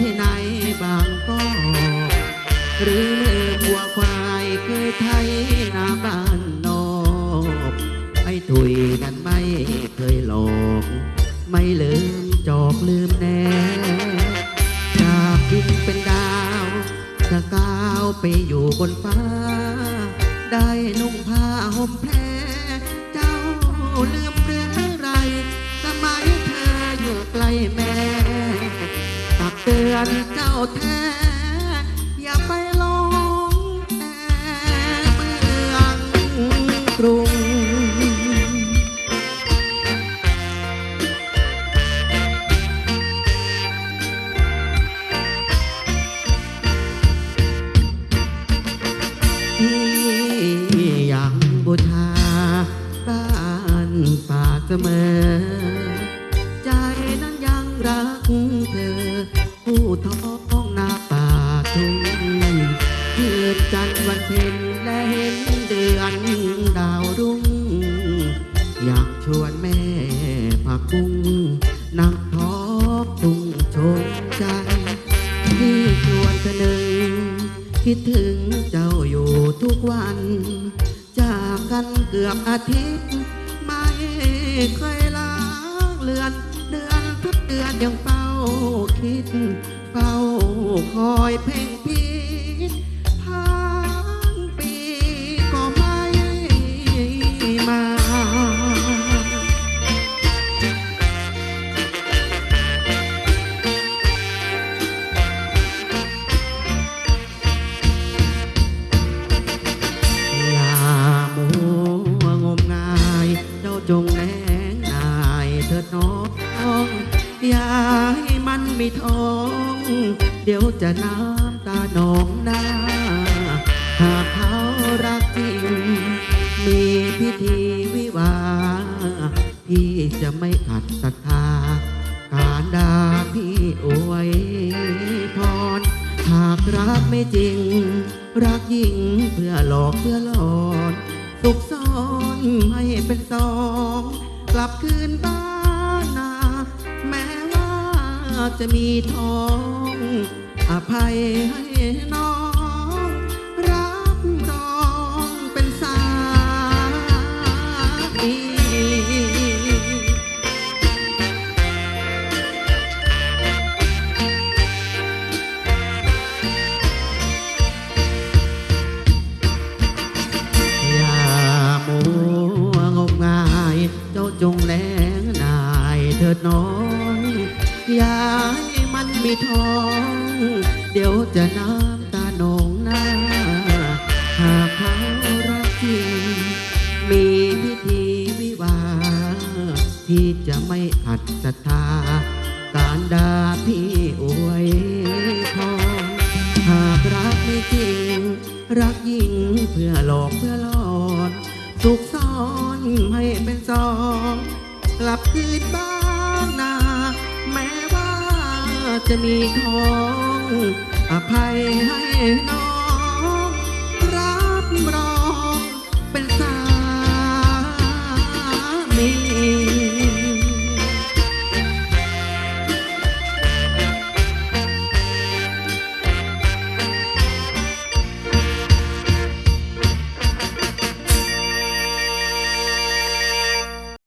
ที่ไหนบางก็หรือเลือวัวควายเคยไทยนาบ้านนอกไอ้ถุยกันไม่เคยหลอก ไม่ลืมจอกลืมแน่จากดินเป็นดาวจะก้าวไปอยู่บนฟ้า ได้นุ่งผ้าห่มแพรเจ้าลืม อนเจ้าแท้อย่าไปหลงแอบเมืองกรุง ที่ยังบูชาบ้านป่าเสมอ ใจนั้นยังรักเธอ ท้องนาป่าทุ่งคืนจันทร์วันเพ็ญและเห็นเดือนดาวรุ่ง อยากชวนแม่ผักบุ้งนั่งทอกตุ้งชมใจที่ชวนเธอหนึ่งคิดถึงเจ้าอยู่ทุกวัน จากกันเกือบอาทิตย์ ไม่เคยลางเลือนเดือนทุกเดือนยังเฝ้า คิดเฝ้าคอยเพ่งพิษผ่านปีก็ไม่มา อย่ามัวงมงาย เจ้าจงแนงนายเถิดน้องอย่าให้ มันไมีท้อง เดี๋ยวจะน้ำตาหนองหน้า หากเขารักจริง มีพิธีวิวา พี่จะไม่ขัดศรัทธา การดาพี่อวยพร หากรักไม่จริง รักยิ่งเพื่อหลอกเพื่อหลอนสุขซ้อนให้เป็นสอง กลับคืนบ้าน จะมีทองอภัยให้น้อง รับรองเป็นสามีอย่ามัวงมงาย เจ้าจงแลงนายเถิดน้อง อย่าให้มันมีท้อง เดี๋ยวจะน้ำตาหนองหน้า หากเขารักจริง มีพิธีวิวา ที่จะไม่ขัดศรัทธา การดาพี่อวยพรหากรักไม่จริง รักยิ่งเพื่อหลอกเพื่อหลอนสุขซ้อนให้เป็นสอง กลับคืนบ้าน จะมีทองอภัยให้น้องรับรอง